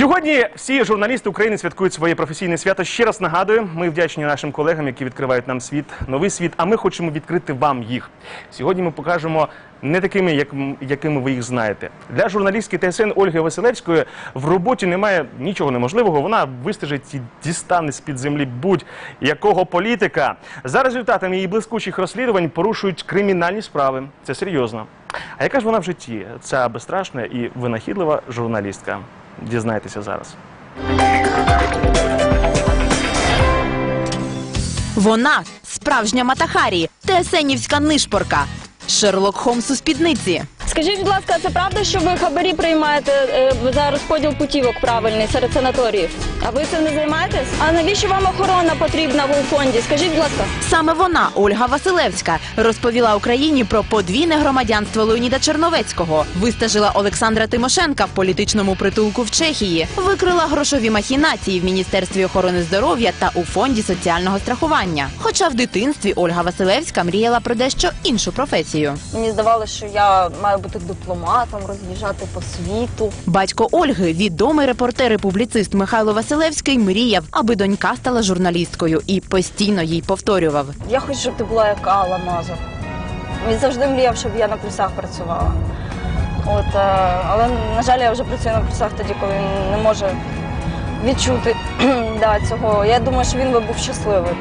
Сьогодні всі журналісти України святкують своє професійне свято. Ще раз нагадую, ми вдячні нашим колегам, які відкривають нам світ, новий світ. А ми хочемо відкрити вам їх. Сьогодні ми покажемо не такими, як, якими ви їх знаєте. Для журналістки ТСН Ольги Василевської в роботі немає нічого неможливого. Вона вистежить і дістане з під землі будь-якого політика. За результатами її блискучих розслідувань порушують кримінальні справи. Це серйозно. А яка ж вона в житті? Ця безстрашна і винахідлива журналістка. Дізнайтеся зараз. Вона справжня Матахарі, Тесенівська нишпорка, Шерлок Холмс у спідниці. Скажіть, будь ласка, це правда, що ви хабарі приймаєте е, за розподіл путівок правильний серед санаторіїв? А ви цим не займаєтесь? А навіщо вам охорона потрібна в фонді? Скажіть, будь ласка. Саме вона, Ольга Василевська, розповіла Україні про подвійне громадянство Леоніда Черновецького, вистежила Олександра Тимошенка в політичному притулку в Чехії, викрила грошові махінації в Міністерстві охорони здоров'я та у фонді соціального страхування. Хоча в дитинстві Ольга Василевська мріяла про дещо іншу професію. Мені здавалося, що я маю бути дипломатом, роз'їжджати по світу. Батько Ольги, відомий репортер і публіцист Михайло Василевський, мріяв, аби донька стала журналісткою і постійно їй повторював. Я хочу, щоб ти була як Алла Мазур. Він завжди мріяв, щоб я на плюсах працювала. От, е, але, на жаль, я вже працюю на плюсах тоді, коли він не може відчути да, цього. Я думаю, що він би був щасливий.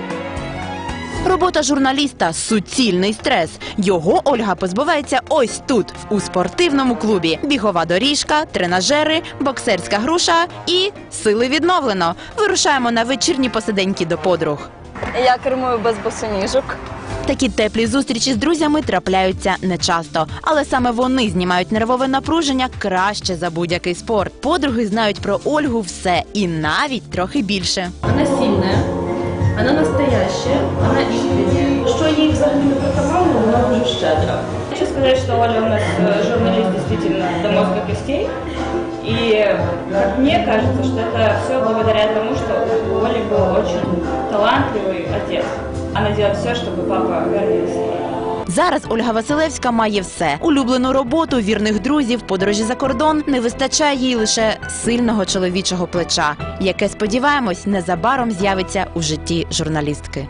Робота журналіста суцільний стрес. Його Ольга позбувається ось тут, у спортивному клубі. Бігова доріжка, тренажери, боксерська груша і сили відновлено. Вирушаємо на вечірні посиденьки до подруг. Я кермую без босоніжок. Такі теплі зустрічі з друзями трапляються нечасто, але саме вони знімають нервове напруження краще за будь-який спорт. Подруги знають про Ольгу все і навіть трохи більше. Она сильная, взагалі не бракувало, вона дуже щедра. Хочу сказать, что Оля у нас э, журналист действительно до мозга костей. И как мне кажется, что это все благодаря тому, что у Оли был очень талантливый отец. Она делает все, чтобы папа гордился ей. Зараз Ольга Василевська має все: улюблену роботу, вірних друзів, подорожі за кордон. Не вистачає їй лише сильного чоловічого плеча, яке сподіваємось незабаром з'явиться у житті журналістки.